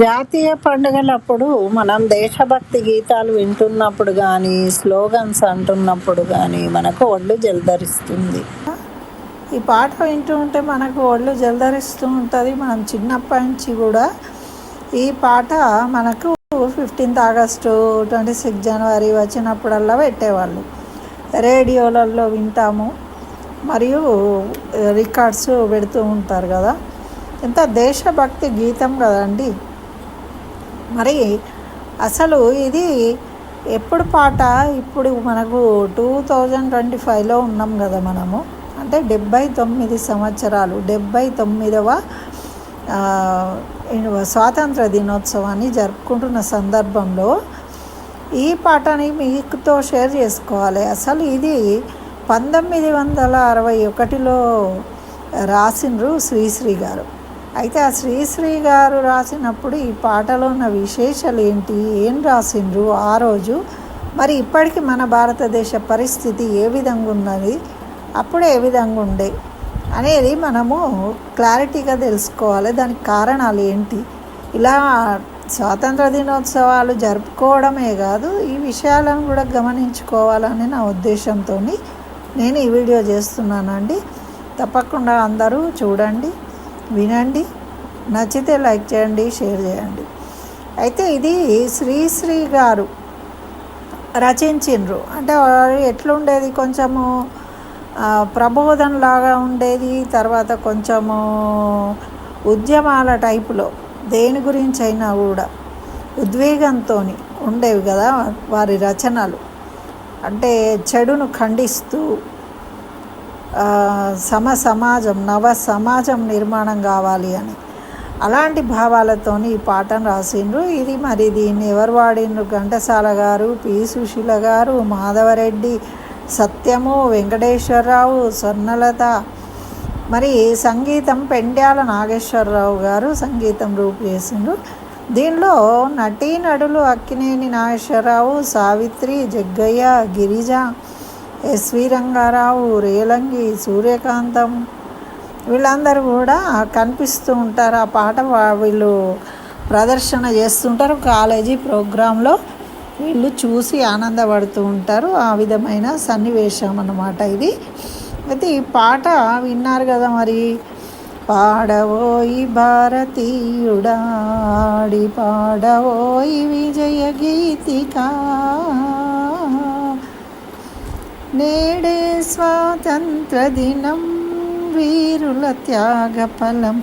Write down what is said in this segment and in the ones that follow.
జాతీయ పండుగలప్పుడు మనం దేశభక్తి గీతాలు వింటున్నప్పుడు కానీ స్లోగన్స్ అంటున్నప్పుడు కానీ మనకు ఒళ్ళు జలధరిస్తుంది. ఈ పాట వింటూ ఉంటే మనకు ఒళ్ళు జలధరిస్తూ ఉంటుంది. మనం చిన్నప్పటి నుంచి కూడా ఈ పాట మనకు ఫిఫ్టీన్త్ ఆగస్టు ట్వంటీ సిక్స్ జనవరి వచ్చినప్పుడల్లా పెట్టేవాళ్ళు. రేడియోలలో వింటాము. మరియు రికార్డ్స్ పెడుతూ ఉంటారు కదా. ఎంత దేశభక్తి గీతం కదండి. మరి అసలు ఇది ఎప్పుడు పాట? ఇప్పుడు మనకు టూ థౌజండ్ ట్వంటీ ఫైవ్లో ఉన్నాం కదా మనము. అంటే డెబ్బై తొమ్మిది సంవత్సరాలు డెబ్బై తొమ్మిదవ స్వాతంత్ర దినోత్సవాన్ని జరుపుకుంటున్న సందర్భంలో ఈ పాటని మీతో షేర్ చేసుకోవాలి. అసలు ఇది పంతొమ్మిది వందల అరవై ఒకటిలో రాసిండ్రు శ్రీశ్రీ గారు. అయితే ఆ శ్రీశ్రీ గారు రాసినప్పుడు ఈ పాటలో ఉన్న విశేషాలు ఏంటి? ఏం రాసిండ్రు ఆ రోజు? మరి ఇప్పటికి మన భారతదేశ పరిస్థితి ఏ విధంగా ఉన్నది? అప్పుడు ఏ విధంగా ఉండే? అనేది మనము క్లారిటీగా తెలుసుకోవాలి. దానికి కారణాలు ఏంటి? ఇలా స్వాతంత్ర దినోత్సవాలు జరుపుకోవడమే కాదు ఈ విషయాలను కూడా గమనించుకోవాలని నా ఉద్దేశంతో నేను ఈ వీడియో చేస్తున్నానండి. తప్పకుండా అందరూ చూడండి. వినండి నచ్చితే లైక్ చేయండి షేర్ చేయండి. అయితే ఇది శ్రీశ్రీ గారు రచించిండ్రు అంటే ఎట్లుండేది? కొంచెము ప్రబోధం లాగా ఉండేది తర్వాత కొంచెము ఉద్యమాల టైపులో దేని గురించి అయినా కూడా ఉద్వేగంతో ఉండేవి కదా వారి రచనలు. అంటే చెడును ఖండిస్తూ సమ సమాజం నవ సమాజం నిర్మాణం కావాలి అని. అలాంటి భావాలతోని ఈ పాటను రాసిండ్రు. ఇది మరి దీన్ని ఎవరు వాడిండ్రు? ఘంటసాల గారు పి. సుశీల గారు మాధవరెడ్డి సత్యము వెంకటేశ్వరరావు స్వర్ణలత. మరి సంగీతం పెండ్యాల నాగేశ్వరరావు గారు సంగీతం రూపు చేసిండ్రు. దీనిలో నటీనటులు అక్కినేని నాగేశ్వరరావు సావిత్రి జగ్గయ్య గిరిజ ఎస్వి రంగారావు రేలంగి సూర్యకాంతం వీళ్ళందరూ కూడా కనిపిస్తూ ఉంటారు. ఆ పాట వీళ్ళు ప్రదర్శన చేస్తుంటారు. కాలేజీ ప్రోగ్రాంలో వీళ్ళు చూసి ఆనందపడుతూ ఉంటారు. ఆ విధమైన సన్నివేశం అన్నమాట ఇది. అయితే ఈ పాట విన్నారు కదా మరి? పాడవోయి భారతీయుడాడి పాడవోయి విజయ గీతికా నేడే స్వాతంత్ర దినం వీరుల త్యాగ ఫలం.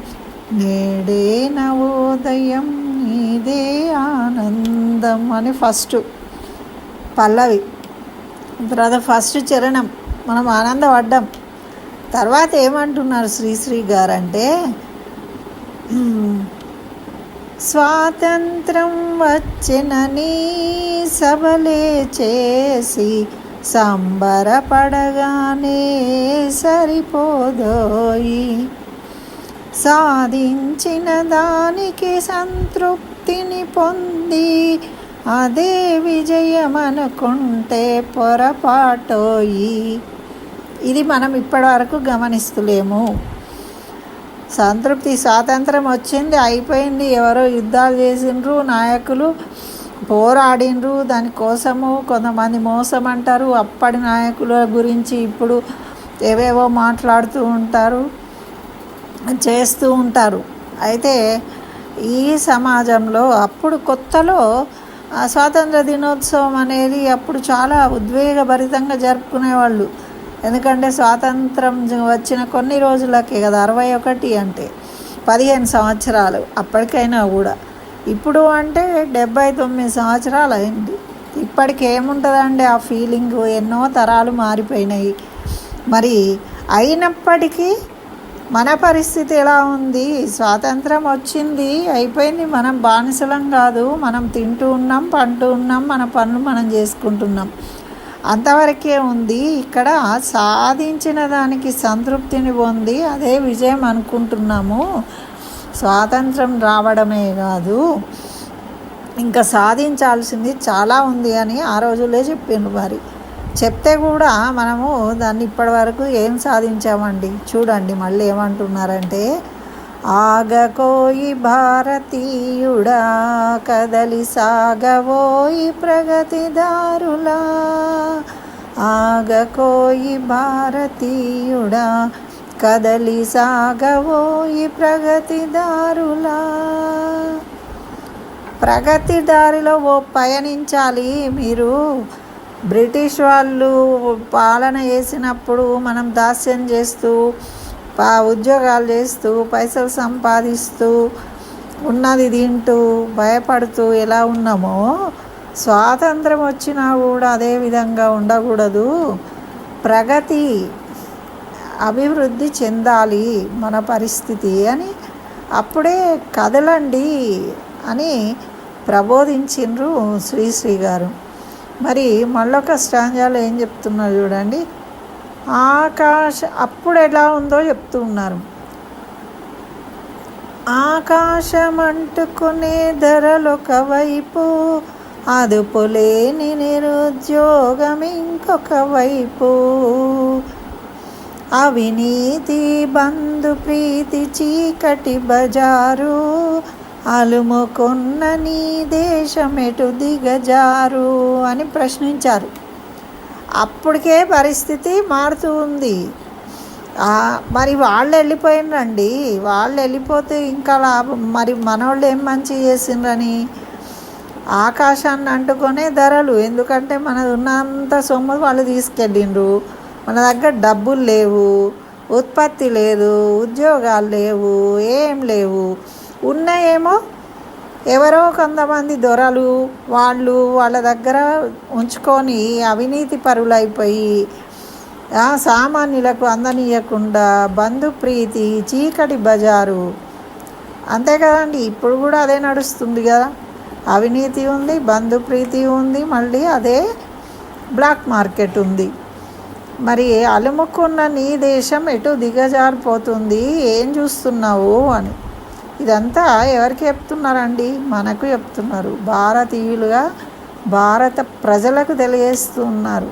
నేడే నవోదయం నీదే ఆనందం అని ఫస్ట్. పల్లవి. తర్వాత ఫస్ట్ చరణం. మనం ఆనందపడ్డాం. తర్వాత ఏమంటున్నారు శ్రీశ్రీ గారంటే స్వాతంత్రం వచ్చినని సబలే చేసి సంబరపడగానే సరిపోదోయి. సాధించిన దానికి సంతృప్తిని పొంది అదే విజయం అనుకుంటే పొరపాటోయి. ఇది మనం ఇప్పటివరకు గమనిస్తలేము. సంతృప్తి స్వాతంత్రం వచ్చింది అయిపోయింది ఎవరో యుద్ధాలు చేసిండ్రు నాయకులు పోరాడిండ్రు. దానికోసము కొంతమంది మోసం అంటారు అప్పటి నాయకుల గురించి ఇప్పుడు ఏవేవో మాట్లాడుతూ ఉంటారు చేస్తూ ఉంటారు. అయితే ఈ సమాజంలో అప్పుడు కొత్తలో స్వాతంత్ర దినోత్సవం అనేది అప్పుడు చాలా ఉద్వేగభరితంగా జరుపుకునేవాళ్ళు. ఎందుకంటే స్వాతంత్రం వచ్చిన కొన్ని రోజులకే కదా అరవై ఒకటి అంటే పదిహేను సంవత్సరాలు అప్పటికైనా కూడా. ఇప్పుడు అంటే డెబ్బై తొమ్మిది సంవత్సరాలు అయింది ఇప్పటికి ఏముంటుందండి ఆ ఫీలింగ్? ఎన్నో తరాలు మారిపోయినాయి. మరి అయినప్పటికీ మన పరిస్థితి ఎలా ఉంది? స్వాతంత్రం వచ్చింది అయిపోయింది. మనం బానిసలం కాదు. మనం తింటూ ఉన్నాం పంటూ ఉన్నాం మన పనులు మనం చేసుకుంటున్నాం. అంతవరకే ఉంది. ఇక్కడ సాధించిన దానికి సంతృప్తిని పొంది అదే విజయం అనుకుంటున్నాము. స్వాతంత్రం రావడమే కాదు ఇంకా సాధించాల్సింది చాలా ఉంది అని ఆ రోజులే చెప్పిండ్రు మరి చెప్తే కూడా మనము దాన్ని ఇప్పటివరకు ఏం సాధించామండి? చూడండి మళ్ళీ ఏమంటున్నారంటే ఆగకోయి భారతీయుడా కదలి సాగవోయి ప్రగతిదారులా. ఆగకోయి భారతీయుడా కదలి సాగవోయి ప్రగతిదారులా ప్రగతి దారిలో ఓ పయనించాలి మీరు. బ్రిటిష్ వాళ్ళు పాలన చేసినప్పుడు మనం దాస్యం చేస్తూ పా ఉద్యోగాలు చేస్తూ పైసలు సంపాదిస్తూ ఉన్నది తింటూ భయపడుతూ ఎలా ఉన్నామో స్వాతంత్రం వచ్చినా కూడా అదే విధంగా ఉండకూడదు. ప్రగతి అభివృద్ధి చెందాలి మన పరిస్థితి అని అప్పుడే కదలండి అని ప్రబోధించిండ్రు శ్రీశ్రీ గారు. మరి మళ్ళొక స్టాంజాలు ఏం చెప్తున్నారు చూడండి. ఆకాశ అప్పుడు ఎలా ఉందో చెప్తూ ఉన్నారు. ఆకాశం అంటుకునే ధరలొకవైపు అదుపులేని నిరుద్యోగం ఇంకొక వైపు. అవినీతి బంధు ప్రీతి చీకటి బజారు. అలుముకున్న నీ దేశమెటు దిగజారు అని ప్రశ్నించారు. అప్పటికే పరిస్థితి మారుతూ ఉంది. మరి వాళ్ళు వెళ్ళిపోయినరండి. వాళ్ళు వెళ్ళిపోతే ఇంకా లాభం. మరి మనోళ్ళు ఏం మంచి చేసిండ్రని ఆకాశాన్ని అంటుకొనే ధరలు. ఎందుకంటే మన ఉన్నంత సొమ్ము వాళ్ళు తీసుకెళ్ళిండ్రు మన దగ్గర డబ్బులు లేవు ఉత్పత్తి లేదు ఉద్యోగాలు లేవు ఏం లేవు. ఉన్నాయేమో ఎవరో కొంతమంది దొరలు వాళ్ళు వాళ్ళ దగ్గర ఉంచుకొని అవినీతి పరులైపోయి సామాన్యులకు అందనీయకుండా బంధుప్రీతి చీకటి బజారు. అంతే కదండి ఇప్పుడు కూడా అదే నడుస్తుంది కదా. అవినీతి ఉంది బంధు ప్రీతి ఉంది మళ్ళీ అదే బ్లాక్ మార్కెట్ ఉంది. మరి అలుముకున్న నీ దేశం ఎటు దిగజారిపోతుంది? ఏం చూస్తున్నావు అని. ఇదంతా ఎవరికి చెప్తున్నారండి? మనకు చెప్తున్నారు. భారతీయులుగా భారత ప్రజలకు తెలియజేస్తున్నారు.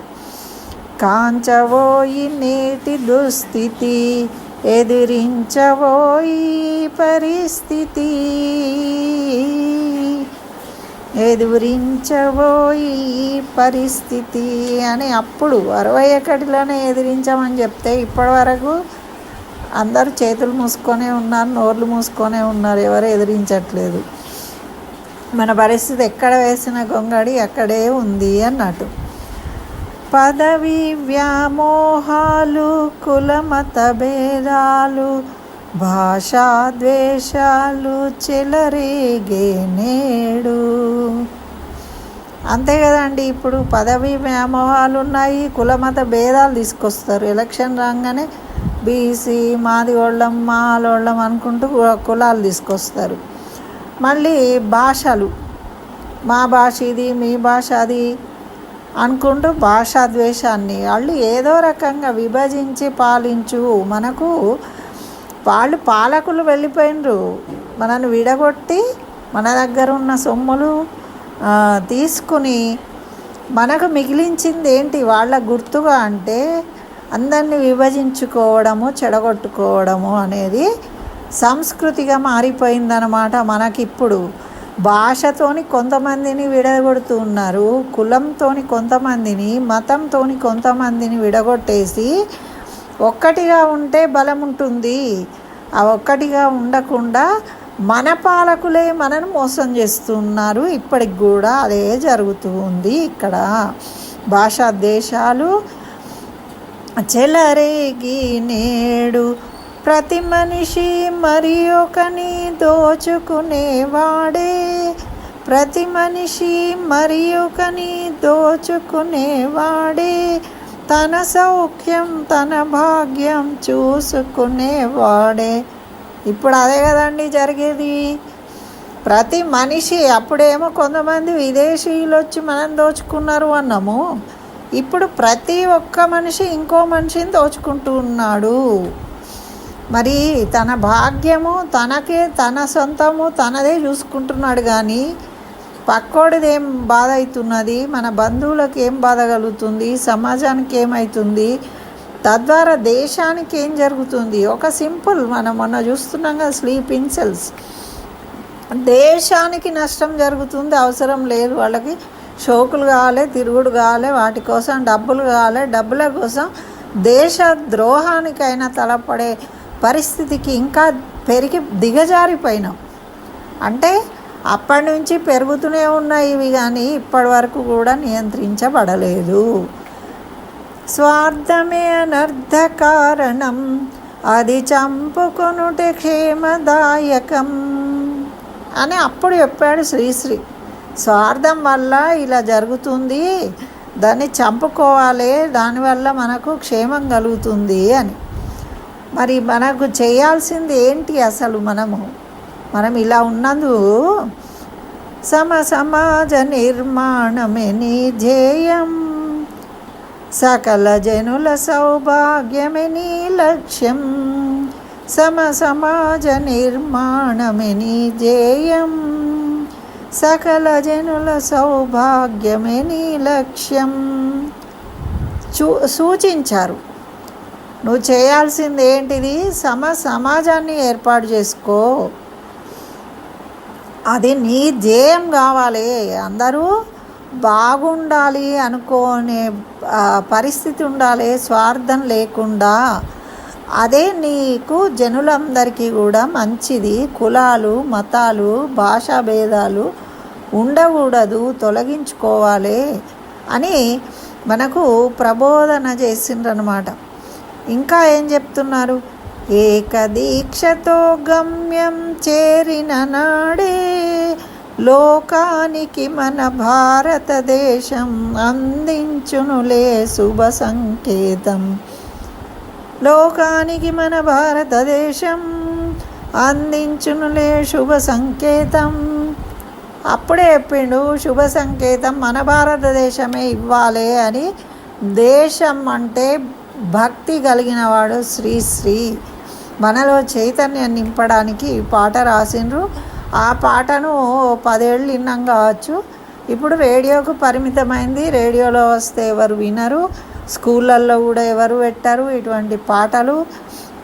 కాంచవోయి నేటి దుస్థితి ఎదిరించవోయి పరిస్థితి. ఎదురించబోయి పరిస్థితి అని అప్పుడు అరవై ఒకటిలోనే ఎదిరించామని చెప్తే ఇప్పటి వరకు అందరూ చేతులు మూసుకొనే ఉన్నారు నోర్లు మూసుకొనే ఉన్నారు ఎవరు ఎదిరించట్లేదు. మన పరిస్థితి ఎక్కడ వేసిన గొంగడి అక్కడే ఉంది అన్నట్టు. పదవి వ్యామోహాలు కులమత భేదాలు భాషా ద్వేషాలు చెలరేగే నేడు. అంతే కదండి ఇప్పుడు పదవి వ్యామోహాలు ఉన్నాయి కులమత భేదాలు తీసుకొస్తారు. ఎలక్షన్ రాగానే బీసీ మాది వాళ్ళం మాలోళ్ళం అనుకుంటూ కులాలు తీసుకొస్తారు. మళ్ళీ భాషలు. మా భాష ఇది మీ భాష అది అనుకుంటూ భాషా ద్వేషాన్ని వాళ్ళు ఏదో రకంగా విభజించి పాలించు మనకు వాళ్ళు పాలకులు వెళ్ళిపోయినరు. మనల్ని విడగొట్టి మన దగ్గర ఉన్న సొమ్ములు తీసుకుని మనకు మిగిలించింది ఏంటి? వాళ్ళ గుర్తుగా అంటే అందరినీ విభజించుకోవడము చెడగొట్టుకోవడము అనేది సంస్కృతిగా మారిపోయిందన్నమాట మనకిప్పుడు. భాషతోని కొంతమందిని విడగొడుతూ ఉన్నారు. కులంతోని కొంతమందిని మతంతోని కొంతమందిని విడగొట్టేసి ఒక్కటిగా ఉంటే బలం ఉంటుంది ఒక్కటిగా ఉండకుండా మన పాలకులే మనను మోసం చేస్తున్నారు. ఇప్పటికి కూడా అదే జరుగుతూ ఉంది ఇక్కడ. భాషా దేశాలు చెలరేగి నేడు ప్రతి మనిషి మరి ఒకని దోచుకునేవాడే. ప్రతి మనిషి మరి ఒకని దోచుకునేవాడే. తన సౌఖ్యం తన భాగ్యం చూసుకునేవాడే ఇప్పుడు అదే కదండి జరిగేది. ప్రతి మనిషి అప్పుడేమో కొంతమంది విదేశీయులు వచ్చి మనం దోచుకున్నారు అన్నాము. ఇప్పుడు ప్రతి ఒక్క మనిషి ఇంకో మనిషిని దోచుకుంటూ ఉన్నాడు. మరి తన భాగ్యము తనకే తన సొంతము తనదే చూసుకుంటున్నాడు కానీ పక్కోడిది ఏం బాధ అవుతున్నది మన బంధువులకు ఏం బాధ కలుగుతుంది సమాజానికి ఏమవుతుంది తద్వారా దేశానికి ఏం జరుగుతుంది? ఒక సింపుల్ మనం మొన్న చూస్తున్నాం కదా స్లీపింగ్ సెల్స్. దేశానికి నష్టం జరుగుతుంది అవసరం లేదు. వాళ్ళకి షోకులు కావాలి తిరుగుడు కావాలి వాటి కోసం డబ్బులు కావాలి. డబ్బుల కోసం దేశ ద్రోహానికైనా తలపడే పరిస్థితికి ఇంకా పెరిగి దిగజారిపోయినాం. అంటే అప్పటి నుంచి పెరుగుతూనే ఉన్నాయి ఇవి కానీ ఇప్పటి వరకు కూడా నియంత్రించబడలేదు. స్వార్థమే అనర్థ కారణం అది చంపుకొనుటే క్షేమదాయకం అని అప్పుడు చెప్పాడు శ్రీశ్రీ. స్వార్థం వల్ల ఇలా జరుగుతుంది దాన్ని చంపుకోవాలి దానివల్ల మనకు క్షేమం కలుగుతుంది అని. మరి మనకు చేయాల్సింది ఏంటి అసలు మనము? మనం ఇలా ఉన్నందు సమ సమాజ నిర్మాణమే నీ ధ్యేయం. సకల జనుల సౌభాగ్యమే నీ లక్ష్యం. సమ సమాజ నిర్మాణమే నీ ధ్యేయం. సకల జనుల సౌభాగ్యమే నీ లక్ష్యం. చూ సూచించారు. నువ్వు చేయాల్సింది ఏంటిది సమ సమాజాన్ని ఏర్పాటు చేసుకో. అది నీ ధ్యేయం కావాలి. అందరూ బాగుండాలి అనుకోనే పరిస్థితి ఉండాలి స్వార్థం లేకుండా. అదే నీకు జనులందరికీ కూడా మంచిది. కులాలు మతాలు భాషా భేదాలు ఉండకూడదు తొలగించుకోవాలి అని మనకు ప్రబోధన చేసిండ్రనమాట ఇంకా ఏం చెప్తున్నారు? ఏకదీక్షతో గమ్యం చేరిన నాడే లోకానికి మన భారతదేశం అందించునులే శుభ సంకేతం. లోకానికి మన భారతదేశం అందించునులే శుభ సంకేతం. అప్పుడే చెప్పిండు శుభ సంకేతం మన భారతదేశమే ఇవ్వాలి అని. దేశం అంటే భక్తి కలిగిన వాడు శ్రీశ్రీ మనలో చైతన్యం నింపడానికి పాట రాసిండ్రు. ఆ పాటను పదేళ్ళు విన్నాం కావచ్చు. ఇప్పుడు రేడియోకు పరిమితమైంది. రేడియోలో వస్తే ఎవరు వినరు. స్కూళ్ళల్లో కూడా ఎవరు పెట్టరు ఇటువంటి పాటలు.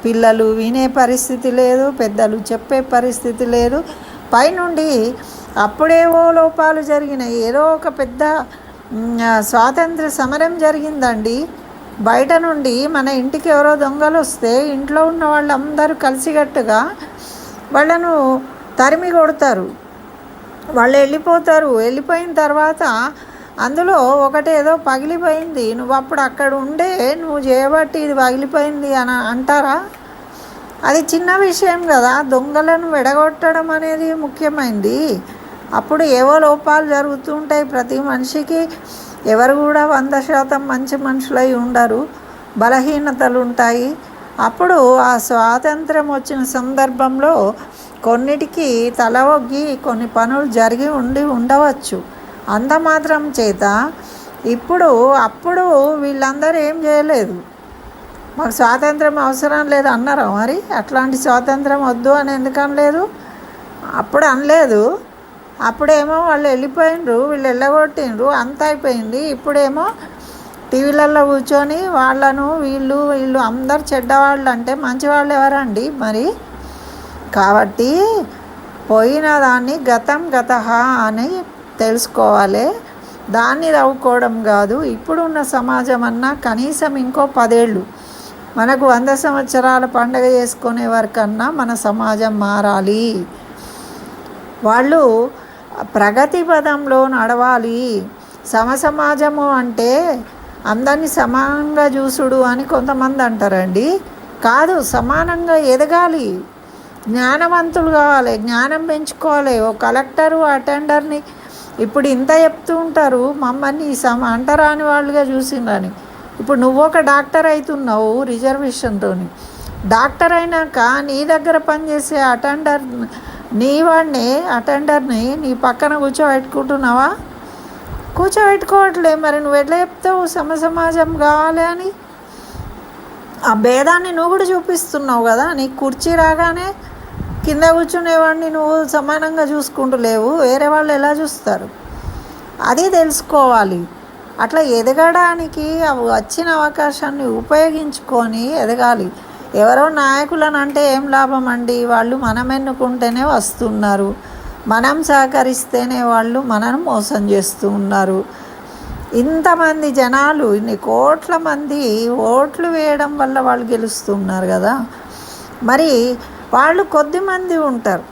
పిల్లలు వినే పరిస్థితి లేదు పెద్దలు చెప్పే పరిస్థితి లేదు. పైనుండి అప్పుడేవో లోపాలు జరిగినాయి. ఏదో ఒక పెద్ద స్వాతంత్ర సమరం జరిగిందండి. బయట నుండి మన ఇంటికి ఎవరో దొంగలు వస్తే ఇంట్లో ఉన్న వాళ్ళందరూ కలిసికట్టుగా వాళ్ళను తరిమి కొడతారు. వాళ్ళు వెళ్ళిపోతారు. వెళ్ళిపోయిన తర్వాత అందులో ఒకటి ఏదో పగిలిపోయింది. నువ్వు అప్పుడు అక్కడ ఉండే నువ్వు చేయబట్టి ఇది పగిలిపోయింది అని అంటారా? అది చిన్న విషయం కదా. దొంగలను విడగొట్టడం అనేది ముఖ్యమైనది అప్పుడు ఏవో లోపాలు జరుగుతూ ఉంటాయి. ప్రతి మనిషికి ఎవరు కూడా వంద శాతం మంచి మనుషులై ఉండరు. బలహీనతలు ఉంటాయి. అప్పుడు ఆ స్వాతంత్రం వచ్చిన సందర్భంలో కొన్నిటికి తల ఒగ్గి కొన్ని పనులు జరిగి ఉండి ఉండవచ్చు. అంత మాత్రం చేత ఇప్పుడు అప్పుడు వీళ్ళందరూ ఏం చేయలేదు. మాకు స్వాతంత్రం అవసరం లేదు అన్నారా మరి? అట్లాంటి స్వాతంత్రం వద్దు అని ఎందుకనలేదు అప్పుడు అనలేదు. అప్పుడేమో వాళ్ళు వెళ్ళిపోయినరు వీళ్ళు వెళ్ళగొట్టిండ్రు అంత అయిపోయింది. ఇప్పుడేమో టీవీలలో కూర్చొని వాళ్ళను వీళ్ళు వీళ్ళు అందరు చెడ్డవాళ్ళు అంటే మంచివాళ్ళు ఎవరండి మరి? కాబట్టి పోయిన దాన్ని గతం గత అని తెలుసుకోవాలి. దాన్ని నవ్వుకోవడం కాదు. ఇప్పుడున్న సమాజం అన్నా కనీసం ఇంకో పదేళ్ళు మనకు వంద సంవత్సరాల పండగ చేసుకునే వరకన్నా మన సమాజం మారాలి. వాళ్ళు ప్రగతి పదంలో నడవాలి. సమసమాజము అంటే అందరినీ సమానంగా చూసుడు అని కొంతమంది అంటారండి. కాదు సమానంగా ఎదగాలి. జ్ఞానవంతులు కావాలి జ్ఞానం పెంచుకోవాలి. ఓ కలెక్టరు అటెండర్ని ఇప్పుడు ఇంత చెప్తూ ఉంటారు. మమ్మల్ని సమ అంటరాని వాళ్ళుగా చూసిండ్రని. ఇప్పుడు నువ్వు ఒక డాక్టర్ అవుతున్నావు రిజర్వేషన్తో డాక్టర్ అయినాక నీ దగ్గర పనిచేసే అటెండర్ నీ వాడిని అటెండర్ని నీ పక్కన కూర్చోబెట్టుకుంటున్నావా? కూర్చోబెట్టుకోవట్లే మరి. నువ్వు ఎట్లా చెప్తావు? సమ సమాజం కావాలి అని. ఆ భేదాన్ని నువ్వు కూడా చూపిస్తున్నావు కదా. నీకు కుర్చీ రాగానే కింద కూర్చునేవాడిని నువ్వు సమానంగా చూసుకుంటూ లేవు వేరే వాళ్ళు ఎలా చూస్తారు? అది తెలుసుకోవాలి. అట్లా ఎదగడానికి అవి వచ్చిన అవకాశాన్ని ఉపయోగించుకొని ఎదగాలి. ఎవరో నాయకులను అంటే ఏం లాభం అండి? వాళ్ళు మనం ఎన్నుకుంటేనే వస్తున్నారు. మనం సహకరిస్తేనే వాళ్ళు మనను మోసం చేస్తూ ఉన్నారు. ఇంతమంది జనాలు ఇన్ని కోట్ల మంది ఓట్లు వేయడం వల్ల వాళ్ళు గెలుస్తున్నారు కదా? మరి వాళ్ళు కొద్ది మంది ఉంటారు.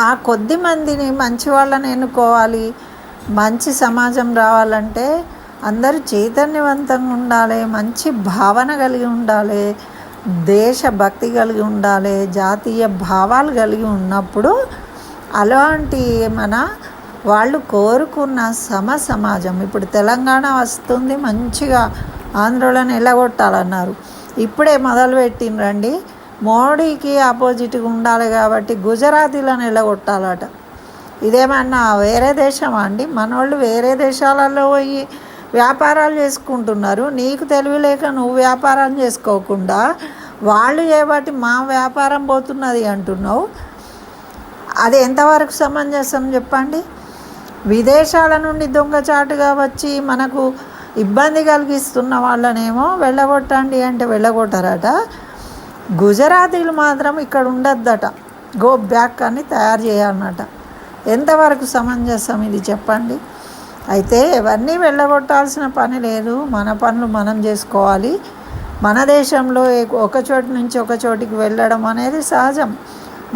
ఆ కొద్ది మందిని మంచి వాళ్ళని ఎన్నుకోవాలి? మంచి సమాజం రావాలంటే అందరూ చైతన్యవంతంగా ఉండాలి మంచి భావన కలిగి ఉండాలి దేశభక్తి కలిగి ఉండాలి జాతీయ భావాలు కలిగి ఉన్నప్పుడు అలాంటి మన వాళ్ళు కోరుకున్న సమ సమాజం. ఇప్పుడు తెలంగాణ వస్తుంది మంచిగా ఆంధ్రలను నిలగొట్టాలన్నారు ఇప్పుడే మొదలుపెట్టినరండి మోడీకి ఆపోజిట్గా ఉండాలి కాబట్టి గుజరాతీలను నిలగొట్టాలట ఇదేమన్నా వేరే దేశమా అండి? మనోళ్ళు వేరే దేశాలలో పోయి వ్యాపారాలు చేసుకుంటున్నారు. నీకు తెలివి లేక నువ్వు వ్యాపారం చేసుకోకుండా వాళ్ళు చేయబట్టి మా వ్యాపారం పోతున్నది అంటున్నావు. అది ఎంతవరకు సమంజసం చెప్పండి? విదేశాల నుండి దొంగచాటుగా వచ్చి మనకు ఇబ్బంది కలిగిస్తున్న వాళ్ళనేమో వెళ్ళగొట్టండి అంటే వెళ్ళగొట్టారట. గుజరాతీలు మాత్రం ఇక్కడ ఉండద్దట. గో బ్యాక్ అని తయారు చేయాలన్నట. ఎంతవరకు సమంజసం ఇది చెప్పండి? అయితే ఎవరిని వెళ్ళగొట్టాల్సిన పని లేదు. మన పనులు మనం చేసుకోవాలి. మన దేశంలో ఒక చోటు నుంచి ఒక చోటికి వెళ్ళడం అనేది సహజం.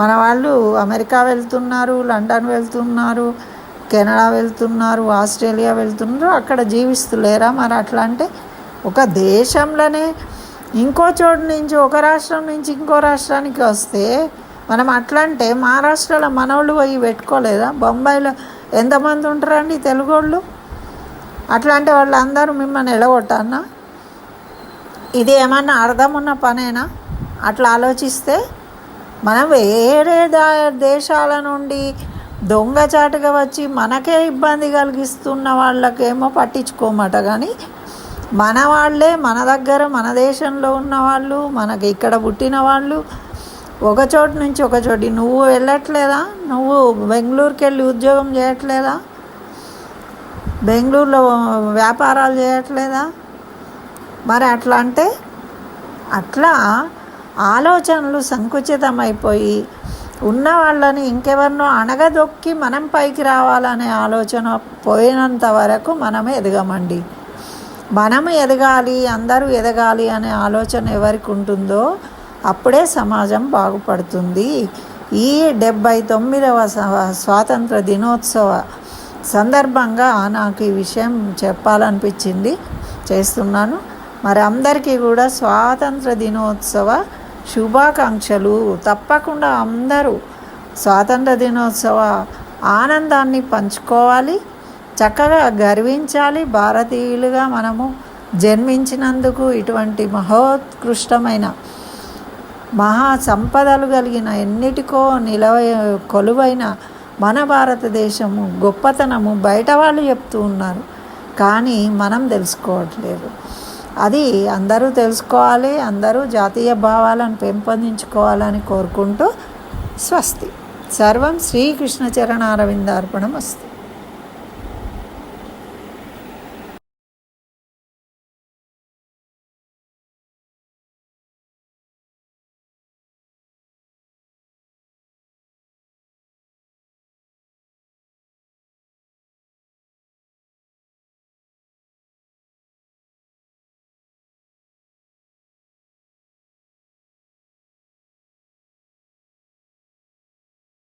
మన వాళ్ళు అమెరికా వెళ్తున్నారు లండన్ వెళ్తున్నారు కెనడా వెళ్తున్నారు ఆస్ట్రేలియా వెళ్తున్నారు. అక్కడ జీవిస్తులేరా మరి అట్లా అంటే ఒక దేశంలోనే ఇంకో చోటు నుంచి ఒక రాష్ట్రం నుంచి ఇంకో రాష్ట్రానికి వస్తే మనం అట్లా అంటే మహారాష్ట్రలో మనోళ్ళు పోయి పెట్టుకోలేదా? బొంబాయిలో ఎంతమంది ఉంటారండి తెలుగోళ్ళు? వాళ్ళు వాళ్ళందరూ మిమ్మల్ని ఎడగొట్టన్నా ఇది ఏమన్నా అర్థం ఉన్న పనేనా? అట్లా ఆలోచిస్తే మనం వేరే దా దేశాల నుండి దొంగచాటుగా వచ్చి మనకే ఇబ్బంది కలిగిస్తున్న వాళ్ళకేమో పట్టించుకోమట. కానీ మన వాళ్ళే మన దగ్గర మన దేశంలో ఉన్న వాళ్ళు మనకి ఇక్కడ పుట్టిన వాళ్ళు ఒక చోటు నుంచి ఒక చోటు. నువ్వు వెళ్ళట్లేదా? నువ్వు బెంగళూరుకి వెళ్ళి ఉద్యోగం చేయట్లేదా? బెంగళూరులో వ్యాపారాలు చేయట్లేదా? మరి అట్లా అంటే అట్లా ఆలోచనలు సంకుచితమైపోయి ఉన్న వాళ్ళని ఇంకెవరినో అణగదొక్కి మనం పైకి రావాలనే ఆలోచన పోయినంత వరకు మనమే ఎదగమండి. మనం ఎదగాలి అందరూ ఎదగాలి అనే ఆలోచన ఎవరికి ఉంటుందో అప్పుడే సమాజం బాగుపడుతుంది. ఈ డెబ్భై తొమ్మిదవ స్వాతంత్ర దినోత్సవ సందర్భంగా నాకు ఈ విషయం చెప్పాలనిపించింది. చేస్తున్నాను. మరి అందరికీ కూడా స్వాతంత్ర దినోత్సవ శుభాకాంక్షలు. తప్పకుండా అందరూ స్వాతంత్ర దినోత్సవ ఆనందాన్ని పంచుకోవాలి. చక్కగా గర్వించాలి. భారతీయులుగా మనము జన్మించినందుకు ఇటువంటి మహోత్కృష్టమైన మహా సంపదలు కలిగిన ఎన్నిటికో నిలవ కొలువైన మన భారతదేశము గొప్పతనము బయట వాళ్ళు చెప్తూ ఉన్నారు. కానీ మనం తెలుసుకోవట్లేదు. అది అందరూ తెలుసుకోవాలి అందరూ జాతీయ భావాలను పెంపొందించుకోవాలని కోరుకుంటూ స్వస్తి. సర్వం శ్రీకృష్ణ చరణారవిందార్పణం అస్తి